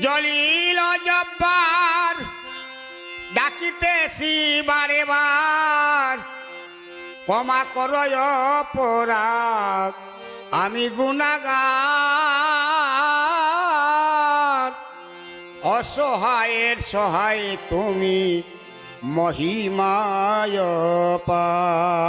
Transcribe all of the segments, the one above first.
জলিল জব্বার ডাকিতেছি বারে বার ক্ষমা করয় অপরাধ, আমি গুণাগার। অসহায়ের সহায় তুমি মহিমায় পার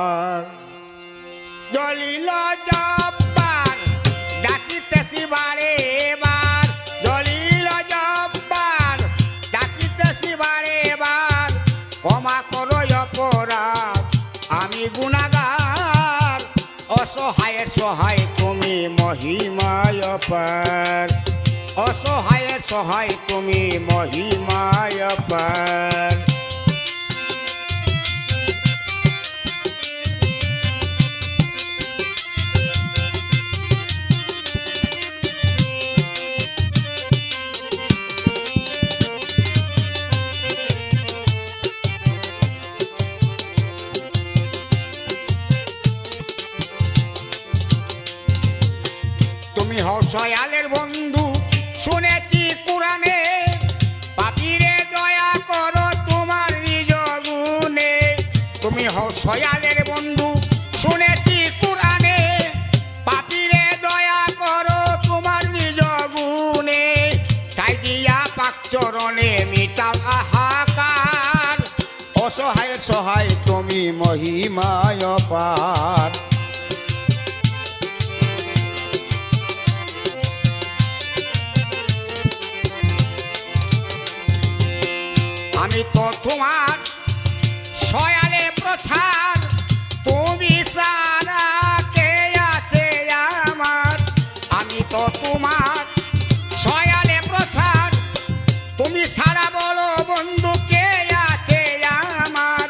আমি গুণাগার। অসহায়ের সহায় তুমি মহিমায় পার অসহায়ের সহায় তুমি মহিমায় পার সয়ালের বন্ধু, শুনেছি কোরআনে, পাপিরে দয়া করো তোমার নিজ গুণে। তুমি হও সয়ালের বন্ধু, শুনেছি কোরআনে, পাপিরে দয়া করো তোমার নিজ গুণে। তাই দিয়া পাক চরণে মিটাও আহাকার। অসহায় সহায় তুমি মহিমায় পার। প্রচার তুমি সারা কে আমার? আমি তো তোমার সয়ালে প্রচার তুমি সারা বলো বন্ধু কে আমার?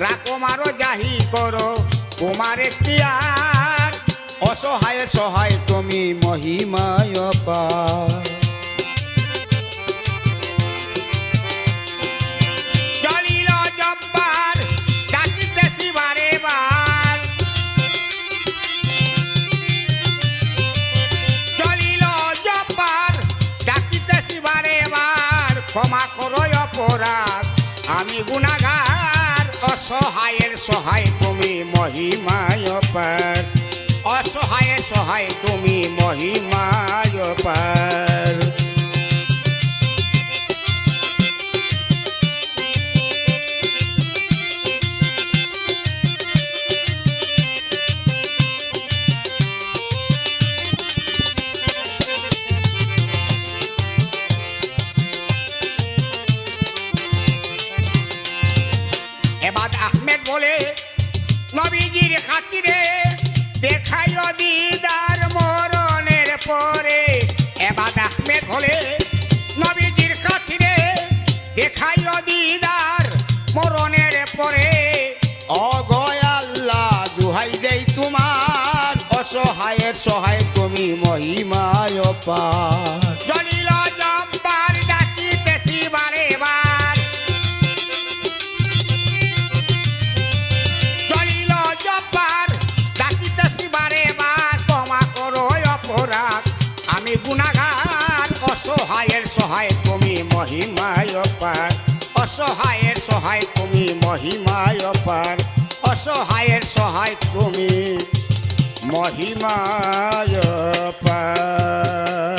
রাখো মারো জাহি করো তোমার এখতিয়ার। অসহায় সহায় তুমি মহিমায় পার ক্ষমা করো অপরাধ। আমি গুণাগার, অসহায়ের সহায় তুমি মহিমায় পার অসহায় সহায় তুমি মহিমায় পার দুহাই দেই তোমার, অসহায়ের সহায় তুমি মহিমায় পার। জলিল জব্বার অপরাধ। আমি অসহায়ের সহায় মহিমায় পার। অসহায়ের সহায় তুমি মহিমায় পার। অসহায়ের সহায় তুমি মহিমায় পার